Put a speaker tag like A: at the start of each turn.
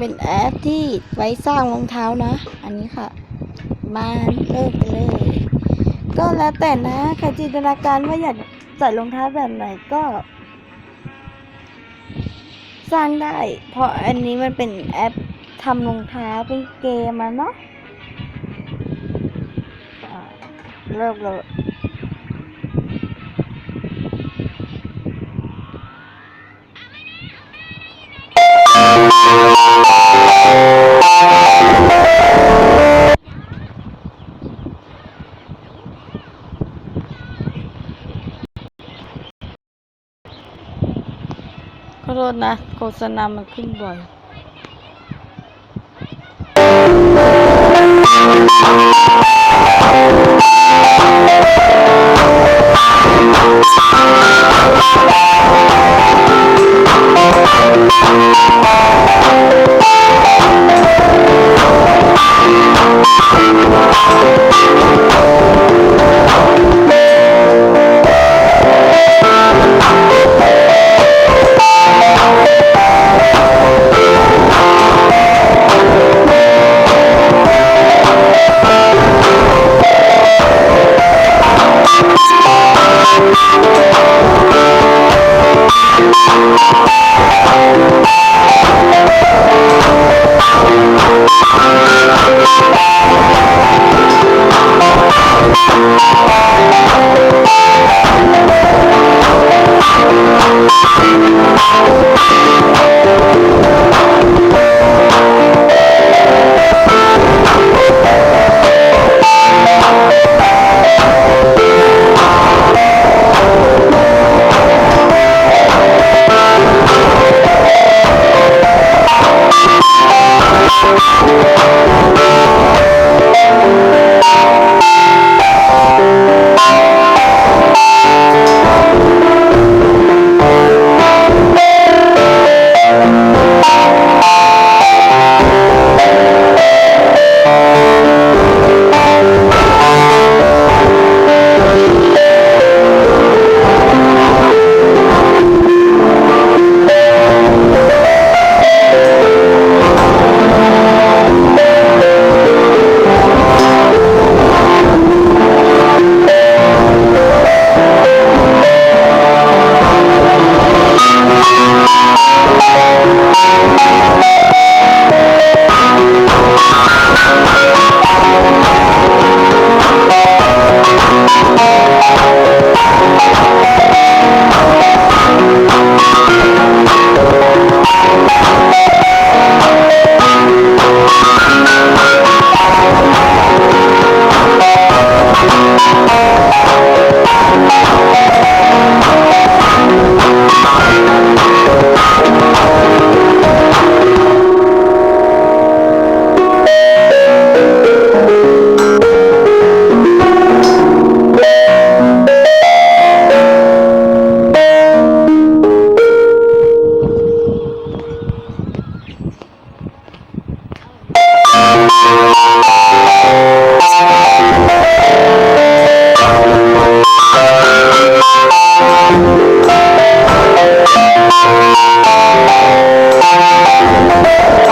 A: เป็นแอปที่ไว้สร้างรองเท้านะ อันนี้ค่ะ มาเริ่มกันเลย ก็แล้วแต่นะใครจินตนาการว่าอยากใส่รองเท้าแบบไหนก็ สร้างได้ เพราะอันนี้มันเป็นแอปทำรองเท้าเป็นเกมอะเนาะเริ่มเลย ขอโทษนะ โฆษณามันขึ้นบ่อย
B: you Oh,